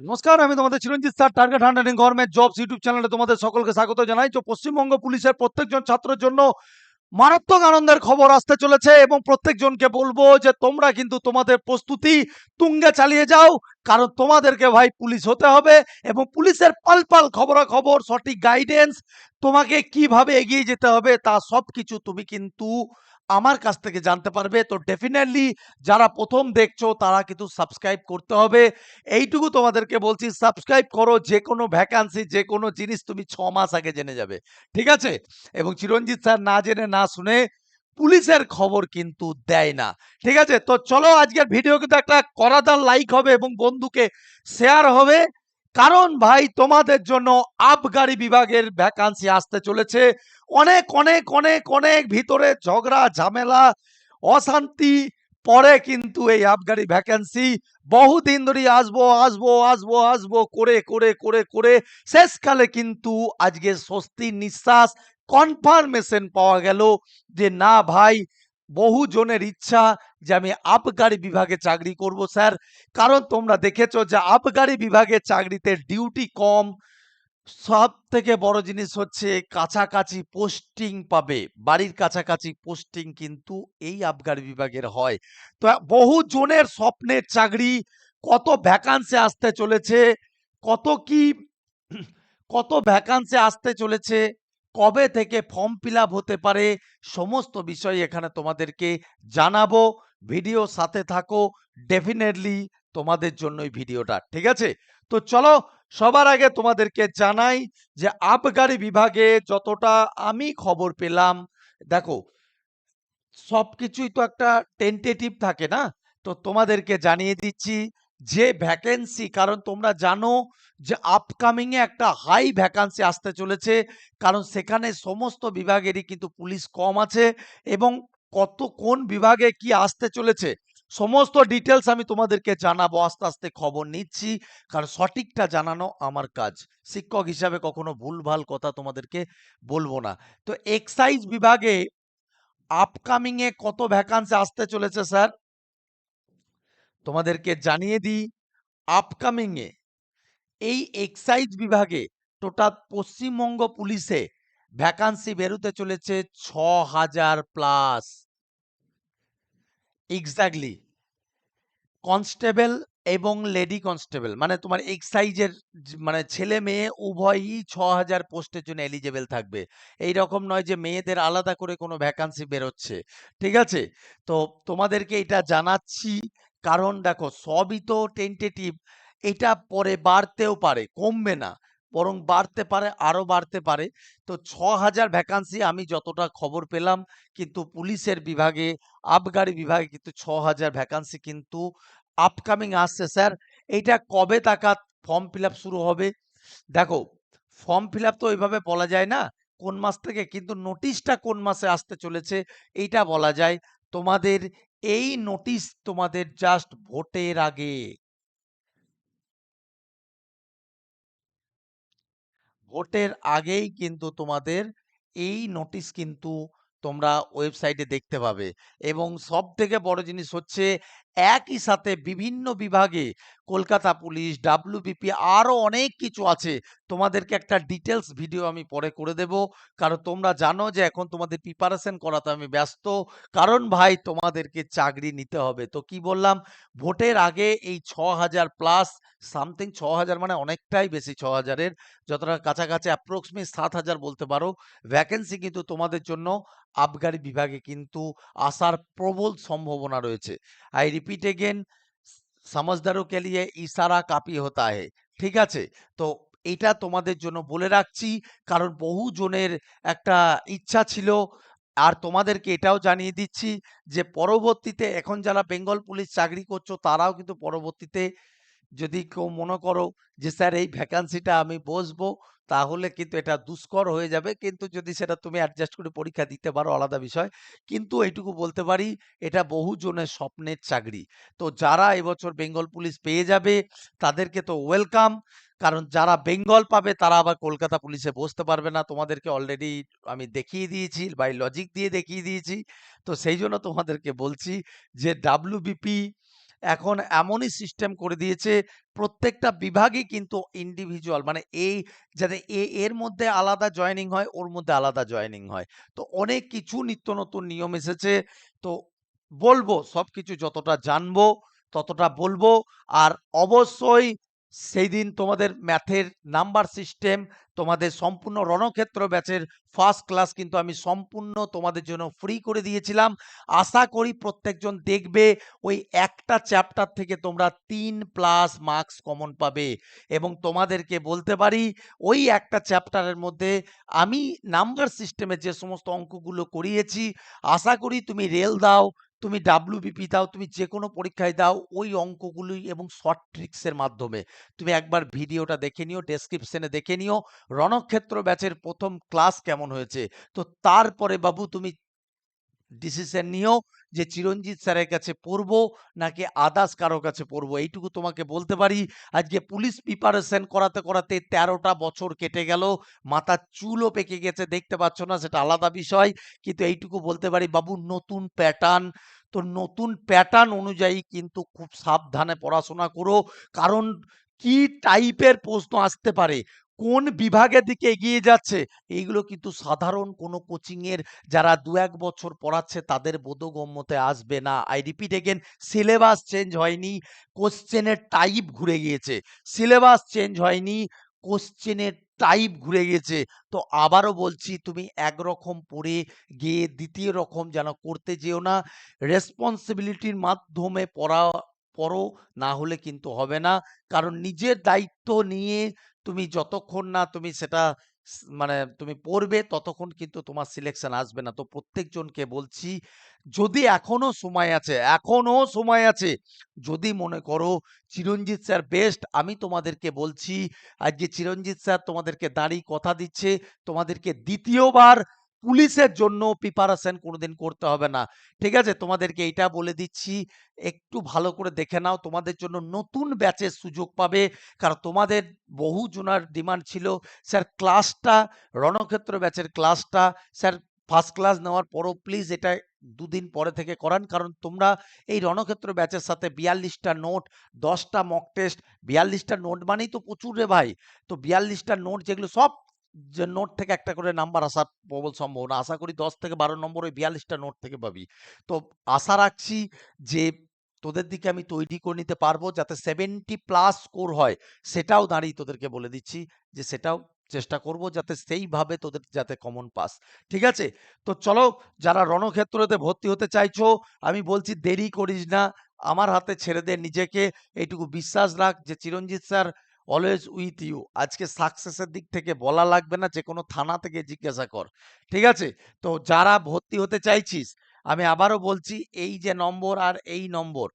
নমস্কার, আমি তোমাদের Chiranjit sir, target হান্ড্রেডিং government jobs YouTube চ্যানেলে তোমাদের সকলকে স্বাগত জানাই। তো পশ্চিমবঙ্গ পুলিশের প্রত্যেকজন ছাত্রের জন্য মারাত্মক আনন্দের খবর আসতে চলেছে এবং প্রত্যেকজনকে বলব যে তোমরা কিন্তু তোমাদের প্রস্তুতি তুঙ্গে চালিয়ে যাও, কারণ তোমাদেরকে ভাই পুলিশ হতে হবে এবং পুলিশের পাল পাল খবরাখবর, সঠিক গাইডেন্স তোমাকে কীভাবে এগিয়ে যেতে হবে তা সব কিছু তুমি কিন্তু আমার কাছ থেকে জানতে পারবে। তো ডেফিনেটলি যারা প্রথম দেখছ, তারা কিন্তু সাবস্ক্রাইব করতে হবে। এইটুকু তোমাদেরকে বলছি সাবস্ক্রাইব করো, যে কোনো ভ্যাকান্সি যে কোনো জিনিস তুমি ছ মাস আগে জেনে যাবে। ঠিক আছে? এবং চিরঞ্জিত স্যার না জেনে, না শুনে পুলিশের খবর কিন্তু দেয় না। ঠিক আছে? তো চলো আজকের ভিডিও কিন্তু একটা করাদার লাইক হবে এবং বন্ধুকে শেয়ার হবে। কারণ ভাই, তোমাদের জন্য আবগারি বিভাগের ভ্যাকান্সি আসতে চলেছে। অনেক অনেক অনেক অনেক ভিতরে ঝগড়া, ঝামেলা, অশান্তি, পরে কিন্তু এই আবগারি ভ্যাকেন্সি বহুদিন ধরে আসব আসব আসব আসব, করে করে করে করে শেষকালে কিন্তু আজকে স্বস্তির নিঃশ্বাস কনফার্মেশন পাওয়া গেল যে না ভাই বহু জনের ইচ্ছা যে আমি আবগারি বিভাগে চাকরি করব, স্যার। কারণ তোমরা দেখেছ যে আবগারি বিভাগে চাকরিতে ডিউটি কম। সব থেকে বড় জিনিস হচ্ছে কাছাকাছি পোস্টিং পাবে। বাড়ির কাছাকাছি পোস্টিং কিন্তু এই আবগারি বিভাগের হয়। তো বহু জনের স্বপ্নের চাকরি, কত ভ্যাকান্সি আসতে চলেছে, কত কি, কত ভ্যাকান্সি আসতে চলেছে কবে থেকে ফর্ম ফিল হতে পারে সমস্ত বিষয় এখানে তোমাদেরকে জানাব। ভিডিও সাথে থাকো ডেফিনেটলি তোমাদের জন্যই ভিডিওটা, ঠিক আছে? তো চলো, সবার আগে তোমাদেরকে জানাই যে আবগারি বিভাগে যতটা আমি খবর পেলাম, দেখো, সবকিছুই তো একটা টেন্টেটিভ থাকে না? তো তোমাদেরকে জানিয়ে দিচ্ছি যে ভ্যাকেন্সি কারণ তোমরা জানো যে আপকামিং এ একটা হাই ভ্যাকান্সি আসতে চলেছে, কারণ সেখানে সমস্ত বিভাগেরই কিন্তু পুলিশ কম আছে এবং কত কোন বিভাগে কি আসতে চলেছে, সমস্ত ডিটেলস আমি তোমাদেরকে জানাব, আস্তে আস্তে খবর নিচ্ছি, কারণ সঠিকটা জানানো আমার কাজ। শিক্ষক হিসাবে কখনো ভুলভাল কথা তোমাদেরকে বলব না। তো এক্সাইজ বিভাগে আপকামিং এ কত ভ্যাকান্সি আসতে চলেছে স্যার তোমাদেরকে জানিয়ে দিই আপকামিং এ এই এক্সাইজ বিভাগে টোটাল পশ্চিমবঙ্গ পুলিশে ভ্যাকান্সি বেরোতে চলেছে ছ হাজার প্লাস এক্স্যাক্টলি কনস্টেবল এবং লেডি কনস্টেবল মানে তোমার এক্সাইজের মানে ছেলে মেয়ে উভয়ই ছ হাজার পোস্টের জন্য এলিজেবল থাকবে। এই রকম নয় যে, মেয়েদের আলাদা করে কোনো ভ্যাকান্সি বেরোচ্ছে। ঠিক আছে? তো তোমাদেরকে এটা জানাচ্ছি কারণ দেখো সবই তো টেন্টেটিভ এটা পরে বাড়তেও পারে, কমবে না, বরং বাড়তে পারে আরও বাড়তে পারে। তো ছ হাজার ভ্যাকান্সি আমি যতটা খবর পেলাম, কিন্তু পুলিশের বিভাগে, আবগারি বিভাগে কিন্তু ছ হাজার ভ্যাকান্সি কিন্তু আপকামিং আসছে। স্যার এইটা কবে তাকাত ফর্ম ফিল শুরু হবে? দেখো ফর্ম ফিল তো ওইভাবে বলা যায় না, কোন মাস থেকে, কিন্তু নোটিশটা কোন মাসে আসতে চলেছে, এইটা বলা যায়। তোমাদের এই নোটিশ তোমাদের জাস্ট ভোটের আগে। ভোটের আগেই কিন্তু তোমাদের এই নোটিশ কিন্তু তোমরা ওয়েবসাইটে দেখতে পাবে। এবং সব থেকে বড় জিনিস হচ্ছে একই সাথে বিভিন্ন বিভাগে কলকাতা পুলিশ, ডাব্লিউবিপি আরও অনেক কিছু আছে। তোমাদেরকে একটা ডিটেলস ভিডিও আমি পরে করে দেব। কারণ তোমরা জানো যে এখন তোমাদের প্রিপারেশন করাতে আমি ব্যস্ত। কারণ ভাই, তোমাদেরকে চাকরি নিতে হবে। তো কি বললাম? ভোটের আগে এই ছ হাজার প্লাস সামথিং ছ হাজার মানে অনেকটাই বেশি ছ হাজারের যতটা কাছাকাছি অ্যাপ্রক্সিমেট সাত হাজার বলতে পারো। ভ্যাকেন্সি কিন্তু তোমাদের জন্য আবগারি বিভাগে কিন্তু আসার প্রবল সম্ভাবনা রয়েছে। আই রিপিট এগেন সমাজদারও কে লিয়ে ইশারা কাপি হতা হে ঠিক আছে তো এটা তোমাদের জন্য বলে রাখছি কারণ বহু জনের একটা ইচ্ছা ছিল আর তোমাদেরকে এটাও জানিয়ে দিচ্ছি যে পরবর্তীতে এখন যারা বেঙ্গল পুলিশ চাকরি করছ তারাও কিন্তু পরবর্তীতে যদি কেউ মনে করো যে স্যার এই ভ্যাকান্সিটা আমি বসবো তাহলে কিন্তু এটা দুষ্কর হয়ে যাবে। কিন্তু যদি সেটা তুমি অ্যাডজাস্ট করে পরীক্ষা দিতে পারো, আলাদা বিষয়। কিন্তু এইটুকু বলতে পারি, এটা বহু জনের স্বপ্নের চাকরি। তো যারা এবছর বেঙ্গল পুলিশ পেয়ে যাবে, তাদেরকে তো ওয়েলকাম কারণ যারা বেঙ্গল পাবে, তারা আবার কলকাতা পুলিশে বসতে পারবে না। তোমাদেরকে অলরেডি আমি দেখিয়ে দিয়েছি বাই লজিক দিয়ে দেখিয়ে দিয়েছি। তো সেই জন্য তোমাদেরকে বলছি যে ডাব্লিউবিপি এখন এমনই সিস্টেম করে দিয়েছে, প্রত্যেকটা বিভাগই কিন্তু ইন্ডিভিজুয়াল মানে এই যাতে এ এর মধ্যে আলাদা জয়নিং হয়, ওর মধ্যে আলাদা জয়নিং হয়। তো অনেক কিছু নিত্য নতুন নিয়ম এসেছে। তো বলব সব কিছু যতটা জানব, ততটা বলব। আর অবশ্যই সেই দিন তোমাদের ম্যাথের নাম্বার সিস্টেম, তোমাদের সম্পূর্ণ রণক্ষেত্র ব্যাচের ফার্স্ট ক্লাস কিন্তু আমি সম্পূর্ণ তোমাদের জন্য ফ্রি করে দিয়েছিলাম। আশা করি প্রত্যেকজন দেখবে ওই একটা চ্যাপ্টার থেকে তোমরা তিন প্লাস মার্কস কমন পাবে। এবং তোমাদেরকে বলতে পারি, ওই একটা চ্যাপ্টারের মধ্যে আমি নাম্বার সিস্টেমে যে সমস্ত অঙ্কগুলো করিয়েছি, আশা করি তুমি রেল দাও তুমি ডাব্লিউবিপি দাও, তুমি যে কোনো পরীক্ষায় দাও, ওই অঙ্কগুলোই এবং শর্ট ট্রিক্সের মাধ্যমে। তুমি একবার ভিডিওটা দেখে নিও ডেসক্রিপশনে দেখে নিও। রণক্ষেত্র ব্যাচের প্রথম ক্লাস কেমন হয়েছে? তো তারপরে বাবু তুমি ডিসিশন নিও যে চিরঞ্জিত স্যারের কাছে পড়ব নাকি আদার্স কারও কাছে পড়ব, এইটুকু তোমাকে বলতে পারি। আজকে পুলিশ প্রিপারেশন করাতে করাতে তেরোটা বছর কেটে গেল, মাথার চুলও পেকে গেছে, দেখতে পাচ্ছ না, সেটা আলাদা বিষয়। কিন্তু এইটুকু বলতে পারি, বাবু, নতুন প্যাটার্ন তো নতুন প্যাটার্ন অনুযায়ী কিন্তু খুব সাবধানে পড়াশোনা করো। কারণ কি টাইপের প্রশ্ন আসতে পারে? কোন বিভাগের দিকে এগিয়ে যাচ্ছে? এইগুলো কিন্তু সাধারণ কোনো কোচিং এর যারা দু এক বছর পড়াচ্ছে তাদের বোধগম্যতে আসবে না। I repeat again syllabus change হয়নি কোশ্চেনের টাইপ ঘুরে গিয়েছে। সিলেবাস চেঞ্জ হয়নি কোশ্চেনের টাইপ ঘুরে গেছে তো আবারও বলছি, তুমি একরকম পড়ে গিয়ে দ্বিতীয় রকম যেন করতে যেও না। রেসপন্সিবিলিটির মাধ্যমে পড়া, পড়ো, না হলে কিন্তু হবে না। কারণ নিজের দায়িত্ব নিয়ে তুমি যতক্ষণ না তুমি সেটা মানে তুমি পড়বে ততক্ষণ কিন্তু তোমার সিলেকশন আসবে না। তো প্রত্যেকজনকে বলছি, যদি এখনও সময় আছে, এখনও সময় আছে, যদি মনে করো চিরঞ্জিত স্যার বেস্ট আমি তোমাদেরকে বলছি, আজকে চিরঞ্জিত স্যার তোমাদেরকে দাঁড়িয়ে কথা দিচ্ছে, তোমাদেরকে দ্বিতীয়বার পুলিশের জন্য প্রিপারেশন কোনোদিন করতে হবে না। ঠিক আছে? তোমাদেরকে এইটা বলে দিচ্ছি, একটু ভালো করে দেখে নাও। তোমাদের জন্য নতুন ব্যাচের সুযোগ পাবে। কারণ তোমাদের বহু জনার ডিমান্ড ছিল। স্যার ক্লাসটা রণক্ষেত্র ব্যাচের ক্লাসটা স্যার ফার্স্ট ক্লাস নেওয়ার পরও প্লিজ এটা দুদিন পরে থেকে করান। কারণ তোমরা এই রণক্ষেত্র ব্যাচের সাথে বিয়াল্লিশটা নোট দশটা মক টেস্ট বিয়াল্লিশটা নোট মানেই তো প্রচুর রে ভাই। তো বিয়াল্লিশটা নোট যেগুলো সব যে নোট থেকে একটা করে নাম্বার আসার প্রবল সম্ভাবনা। আশা করি দশ থেকে বারো নম্বর ওই বিয়াল্লিশটা নোট থেকে পাবি। তো আশা রাখছি যে তোদের দিকে আমি তৈরি করে নিতে পারব যাতে সেভেন্টি প্লাস স্কোর হয়, সেটাও দাঁড়িয়ে তোদেরকে বলে দিচ্ছি যে সেটাও চেষ্টা করব যাতে সেইভাবে তোদের যাতে কমন পাস ঠিক আছে? তো চলো, যারা রণক্ষেত্রতে ভর্তি হতে চাইছো, আমি বলছি দেরি করিস না। আমার হাতে ছেড়ে দে নিজেকে। এইটুকু বিশ্বাস রাখ যে Chiranjit sir always with you আজকে সাকসেসের দিক থেকে বলা লাগবে না যে কোনো থানা থেকে জিজ্ঞাসা কর। ঠিক আছে? তো যারা ভর্তি হতে চাইছিস, আমি আবারও বলছি, এই যে নম্বর আর এই নম্বর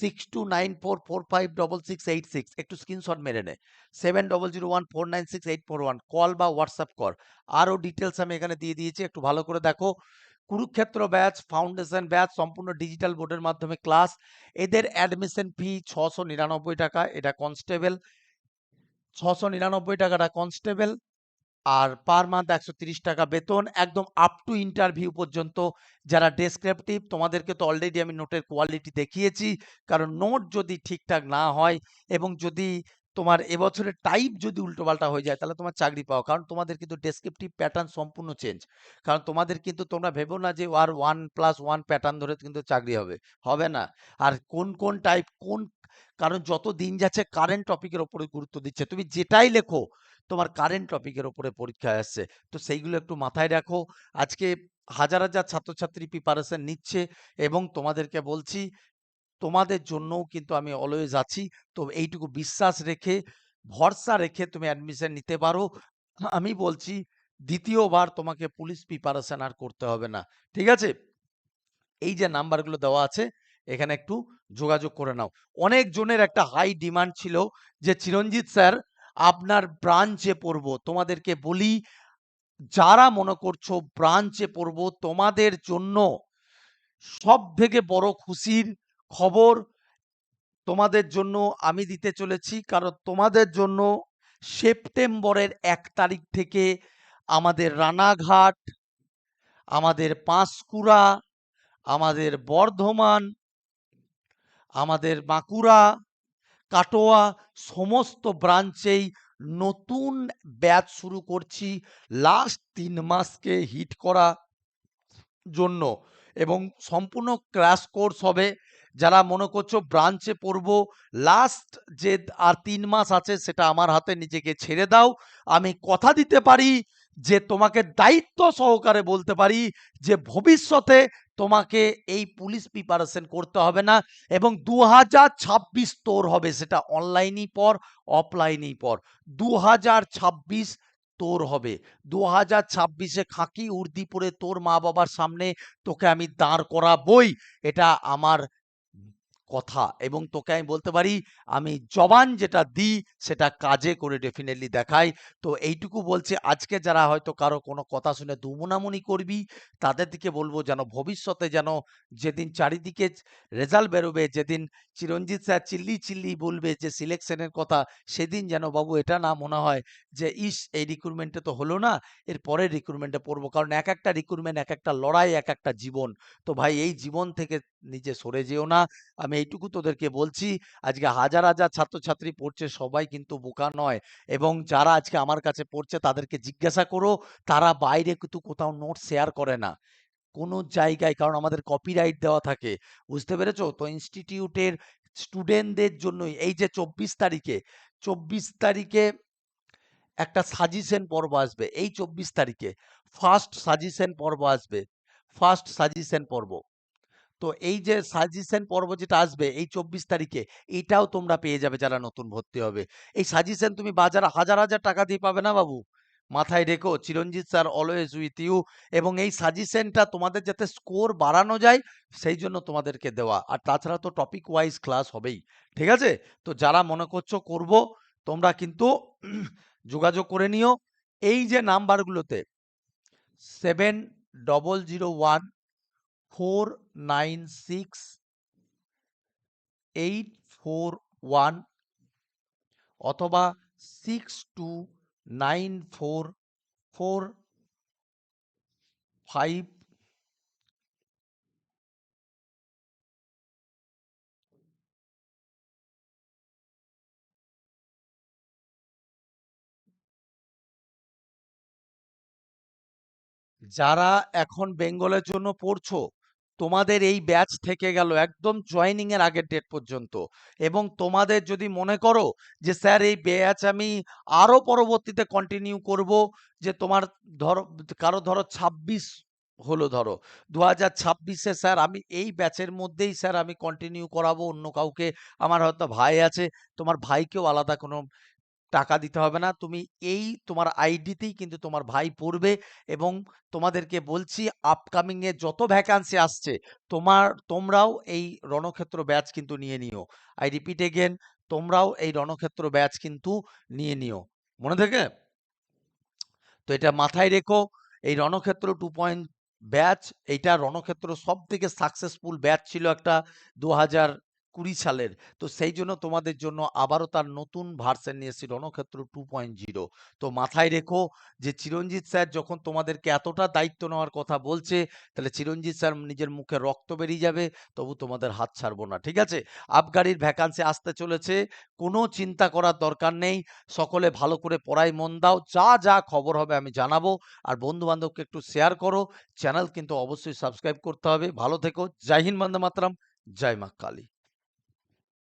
six two nine four four five double six eight six একটু স্ক্রিনশট মেরে নে। Seven double zero one four nine six eight four one call বা হোয়াটসঅ্যাপ কর। আরও ডিটেলস আমি এখানে দিয়ে দিয়েছি, একটু ভালো করে দেখো। কুরুক্ষেত্র ব্যাচ ফাউন্ডেশন ব্যাচ সম্পূর্ণ ডিজিটাল বোর্ডের মাধ্যমে ক্লাস এদের অ্যাডমিশন ফি ছশো নিরানব্বই টাকা, এটা কনস্টেবল ছশো নিরানব্বই টাকাটা কনস্টেবল আর পার মান্থ একশো টাকা বেতন, একদম আপ টু ইন্টারভিউ পর্যন্ত যারা ডেসক্রিপটিভ তোমাদেরকে তো অলরেডি আমি নোটের কোয়ালিটি দেখিয়েছি। কারণ নোট যদি ঠিকঠাক না হয় এবং যদি তোমার এবছরের টাইপ যদি উল্টোপাল্টা হয়ে যায়, তাহলে তোমার চাকরি পাও কারণ তোমাদের কিন্তু ডেসক্রিপটিভ প্যাটার্ন সম্পূর্ণ চেঞ্জ কারণ তোমাদের কিন্তু তোমরা ভেবো না যে, আর ওয়ান প্লাস ওয়ান প্যাটার্ন ধরে কিন্তু চাকরি হবে। হবে না। আর কোন কোন টাইপ কোন, কারণ যত দিন যাচ্ছে কারেন্ট টপিকের ওপরে গুরুত্ব দিচ্ছে। তুমি যেটাই লেখো, তোমার কারেন্ট টপিকের ওপরে পরীক্ষা আসছে। তো সেইগুলো একটু মাথায় রাখো। আজকে হাজার হাজার ছাত্রছাত্রী প্রিপারেশন নিচ্ছে এবং তোমাদেরকে বলছি তোমাদের জন্যও কিন্তু আমি অলওয়েজ আছি। তো এইটুকু বিশ্বাস রেখে, ভরসা রেখে তুমি অ্যাডমিশন নিতে পারো। আমি বলছি, দ্বিতীয়বার তোমাকে পুলিশ প্রিপারেশন আর করতে হবে না। ঠিক আছে? এই যে নাম্বারগুলো দেওয়া আছে, এখানে একটু যোগাযোগ করে নাও। অনেক জনের একটা হাই ডিমান্ড ছিল যে, চিরঞ্জিত স্যার আপনার ব্রাঞ্চে পড়ব। তোমাদেরকে বলি, যারা মনে করছ ব্রাঞ্চে পড়ব, তোমাদের জন্য সব থেকে বড় খুশির খবর তোমাদের জন্য আমি দিতে চলেছি। কারণ তোমাদের জন্য সেপ্টেম্বরের এক তারিখ থেকে আমাদের রানাঘাট, আমাদের পাঁশকুড়া, আমাদের বর্ধমান, আমাদের বাঁকুড়া, কাটোয়া সমস্ত ব্রাঞ্চেই নতুন ব্যাচ শুরু করছি লাস্ট তিন মাসকে হিট করা জন্য। এবং সম্পূর্ণ ক্র্যাশ কোর্স হবে যারা মনে করছ ব্রাঞ্চে পড়ব লাস্ট যে আর তিন মাস আছে সেটা আমার হাতে নিজেকে ছেড়ে দাও। আমি কথা দিতে পারি, যে তোমাকে দায়িত্ব সহকারে বলতে পারি, যে ভবিষ্যতে তোমাকে এই পুলিশ প্রিপারেশন করতে হবে না এবং দু হাজার ছাব্বিশ তোর হবে, সেটা অনলাইনই পর অফলাইনেই পর দু হাজার ছাব্বিশ তোর হবে। দু হাজার ছাব্বিশে খাঁকি উর্দি পরে তোর মা বাবার সামনে তোকে আমি দাঁড় করাবই। এটা আমার কথা এবং তোকে আমি বলতে পারি, আমি জবান যেটা দিই সেটা কাজে করে ডেফিনেটলি দেখাই তো এইটুকু বলছে, আজকে যারা হয়তো কারও কোনো কথা শুনে দুমুনামুনি করবি, তাদের দিকে বলব যেন ভবিষ্যতে যেন যেদিন চারিদিকে রেজাল্ট বেরোবে, যেদিন চিরঞ্জিত স্যার চিল্লি চিল্লি বলবে যে সিলেকশনের কথা, সেদিন যেন বাবু এটা না মনে হয় যে, ইস, এই রিক্রুটমেন্টে তো হলো না, এর পরের রিক্রুটমেন্টে পড়ব। কারণ এক একটা রিক্রুটমেন্ট এক একটা লড়াই, এক একটা জীবন। তো ভাই, এই জীবন থেকে নিজে সরে যেও না। আমি এইটুকু তোদেরকে বলছি, আজকে হাজার হাজার ছাত্রছাত্রী পড়ছে, সবাই কিন্তু বোকা নয়। এবং যারা আজকে আমার কাছে পড়ছে, তাদেরকে জিজ্ঞাসা করো, তারা বাইরে কিন্তু কোথাও নোট শেয়ার করে না। কোনো জায়গায়, কারণ আমাদের কপিরাইট দেওয়া থাকে। বুঝতে পেরেছ? তো ইনস্টিটিউটের স্টুডেন্টদের জন্যই, এই যে চব্বিশ তারিখে চব্বিশ তারিখে একটা সাজেশন পর্ব আসবে। এই চব্বিশ তারিখে ফার্স্ট সাজেশন পর্ব আসবে। ফার্স্ট সাজেশন পর্ব। তো এই যে সাজেশন পর্ব যেটা আসবে এই চব্বিশ তারিখে, এটাও তোমরা পেয়ে যাবে যারা নতুন ভর্তি হবে। এই সাজেশন তুমি বাজারে হাজার হাজার টাকা দিয়ে পাবে না বাবু? মাথায় রেখো, Chiranjit sir always with you এবং এই সাজেশনটা তোমাদের যাতে স্কোর বাড়ানো যায়, সেই জন্য তোমাদেরকে দেওয়া। আর তাছাড়া তো টপিক ওয়াইজ ক্লাস হবেই, ঠিক আছে? তো যারা মনে করছ করব, তোমরা কিন্তু যোগাযোগ করে নিও। এই যে নাম্বারগুলোতে seven double zero one four nine six eight four one অথবা six two nine four four five যারা এখন বেঙ্গলের জন্য পড়ছো তোমাদের এই ব্যাচ থেকে গেল একদম জয়েনিং এর আগের ডেট পর্যন্ত। এবং তোমাদের যদি মনে করো যে, স্যার, এই ব্যাচ আমি আরও পরবর্তীতে কন্টিনিউ করব যে, তোমার ধরো, কারও ধরো ছাব্বিশ হলো ধরো দু হাজার ছাব্বিশে স্যার আমি এই ব্যাচের মধ্যেই স্যার আমি কন্টিনিউ করাবো। অন্য কাউকে, আমার হয়তো ভাই আছে, তোমার ভাইকেও আলাদা কোনো টাকা দিতে হবে না। তুমি এই তোমার আইডিতেই কিন্তু তোমার ভাই পড়বে এবং তোমাদেরকে বলছি আপকামিং এ যত ভ্যাকান্সি আসছে, তোমার, তোমরাও এই রণক্ষেত্র ব্যাচ কিন্তু নিয়ে নিও। আই রিপিট এগেন তোমরাও এই রণক্ষেত্র ব্যাচ কিন্তু নিয়ে নিও। মনে থেকে? তো এটা মাথায় রেখো, এই রণক্ষেত্র টু পয়েন্ট ব্যাচ এইটা রণক্ষেত্র সব থেকে সাকসেসফুল ব্যাচ ছিল একটা দু হাজার কুড়ি সালের। তো সেই জন্য তোমাদের জন্য আবারও তার নতুন ভার্সন নিয়ে এসেছি রণক্ষেত্র টু পয়েন্ট জিরো তো মাথায় রেখো যে চিরঞ্জিত স্যার যখন তোমাদেরকে এতটা দায়িত্ব নেওয়ার কথা বলছে, তাহলে চিরঞ্জিত স্যার নিজের মুখে রক্ত বেরিয়ে যাবে, তবু তোমাদের হাত ছাড়বো না, ঠিক আছে? আবগারির ভ্যাকান্সি আসতে চলেছে, কোনো চিন্তা করার দরকার নেই, সকলে ভালো করে পড়ায় মন দাও, যা যা খবর হবে আমি জানাব, আর বন্ধু বান্ধবকে একটু শেয়ার করো চ্যানেল কিন্তু অবশ্যই সাবস্ক্রাইব করতে হবে, ভালো থেকো, জয় হিন্দ বন্দে মাতরম, জয় মা কালী।